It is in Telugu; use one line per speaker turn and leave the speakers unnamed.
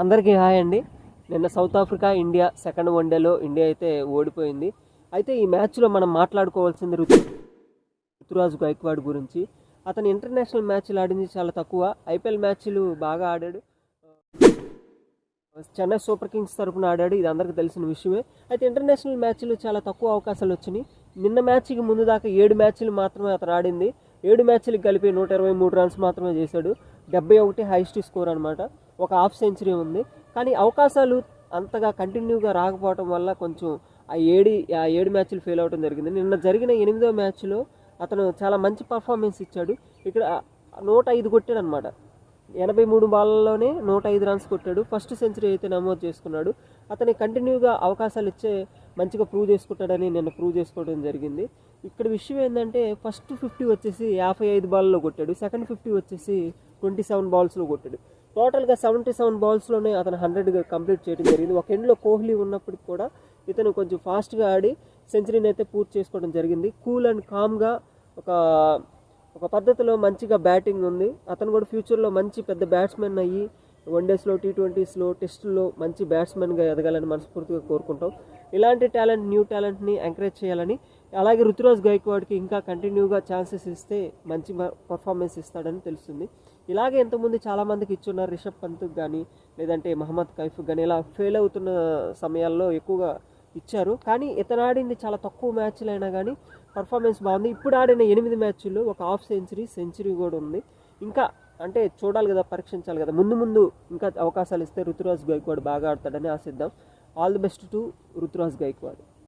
అందరికీ హాయ్ అండి. నిన్న సౌత్ ఆఫ్రికా ఇండియా సెకండ్ వన్డేలో ఇండియా అయితే ఓడిపోయింది. అయితే ఈ మ్యాచ్లో మనం మాట్లాడుకోవాల్సింది ఋతు ఋతురాజు గైక్వాడ్ గురించి. అతను ఇంటర్నేషనల్ మ్యాచ్లు ఆడింది చాలా తక్కువ. ఐపీఎల్ మ్యాచ్లు బాగా ఆడాడు. చెన్నై సూపర్ కింగ్స్ తరఫున ఆడాడు. ఇది అందరికీ తెలిసిన విషయమే. అయితే ఇంటర్నేషనల్ మ్యాచ్లు చాలా తక్కువ అవకాశాలు వచ్చినాయి. నిన్న మ్యాచ్కి ముందు దాకా ఏడు మ్యాచ్లు మాత్రమే అతను ఆడింది. ఏడు మ్యాచ్లకు కలిపి నూట ఇరవై మూడు రన్స్ మాత్రమే చేశాడు. డెబ్బై ఒకటి హైయెస్ట్ స్కోర్ అనమాట ఒక హాఫ్ సెంచరీ ఉంది. కానీ అవకాశాలు అంతగా కంటిన్యూగా రాకపోవడం వల్ల కొంచెం ఆ ఏడు ఆ ఏడు మ్యాచ్లు ఫెయిల్ అవడం జరిగింది. నిన్న జరిగిన ఎనిమిదో మ్యాచ్లో అతను చాలా మంచి పర్ఫార్మెన్స్ ఇచ్చాడు. ఇక్కడ నూట ఐదు కొట్టాడు అనమాట ఎనభై మూడు బాళ్ళలోనే నూట ఐదు రన్స్ కొట్టాడు. ఫస్ట్ సెంచరీ అయితే నమోదు చేసుకున్నాడు. అతని కంటిన్యూగా అవకాశాలు ఇచ్చే మంచిగా ప్రూవ్ చేసుకుంటాడని నిన్న ప్రూవ్ చేసుకోవడం జరిగింది. ఇక్కడ విషయం ఏంటంటే ఫస్ట్ ఫిఫ్టీ వచ్చేసి యాభై ఐదు బాల్లో కొట్టాడు. సెకండ్ ఫిఫ్టీ వచ్చేసి ట్వంటీ సెవెన్ బాల్స్లో కొట్టాడు. టోటల్గా సెవెంటీ సెవెన్ బాల్స్లోనే అతను హండ్రెడ్గా కంప్లీట్ చేయడం జరిగింది. ఒక ఎండ్లో కోహ్లీ ఉన్నప్పటికి కూడా ఇతను కొంచెం ఫాస్ట్గా ఆడి సెంచరీని అయితే పూర్తి చేసుకోవడం జరిగింది. కూల్ అండ్ కామ్గా ఒక ఒక పద్ధతిలో మంచిగా బ్యాటింగ్ ఉంది. అతను కూడా ఫ్యూచర్లో మంచి పెద్ద బ్యాట్స్మెన్ అయ్యి వన్డేస్లో టీ ట్వంటీస్లో టెస్టుల్లో మంచి బ్యాట్స్మెన్గా ఎదగాలని మనస్ఫూర్తిగా కోరుకుంటాం. ఇలాంటి టాలెంట్ న్యూ టాలెంట్ని ఎంకరేజ్ చేయాలని అలాగే రుతురాజ్ గైక్వాడ్కి ఇంకా కంటిన్యూగా ఛాన్సెస్ ఇస్తే మంచి పర్ఫార్మెన్స్ ఇస్తాడని తెలుస్తుంది. ఇలాగే ఎంతమంది చాలామందికి ఇచ్చున్నారు రిషబ్ పంత్ కానీ లేదంటే మహమ్మద్ కైఫ్ కానీ ఇలా ఫెయిల్ అవుతున్న సమయాల్లో ఎక్కువగా ఇచ్చారు. కానీ ఇతనాడింది చాలా తక్కువ మ్యాచ్లు అయినా కానీ పర్ఫార్మెన్స్ బాగుంది. ఇప్పుడు ఆడిన ఎనిమిది మ్యాచ్ల్లో ఒక హాఫ్ సెంచరీ సెంచరీ కూడా ఉంది. ఇంకా అంటే చూడాలి కదా పరీక్షించాలి కదా. ముందు ముందు ఇంకా అవకాశాలు ఇస్తే ఋతురాజ్ గైక్వాడ్ బాగా ఆడతాడని ఆశిద్దాం. All the best to Ruturaj Gaikwad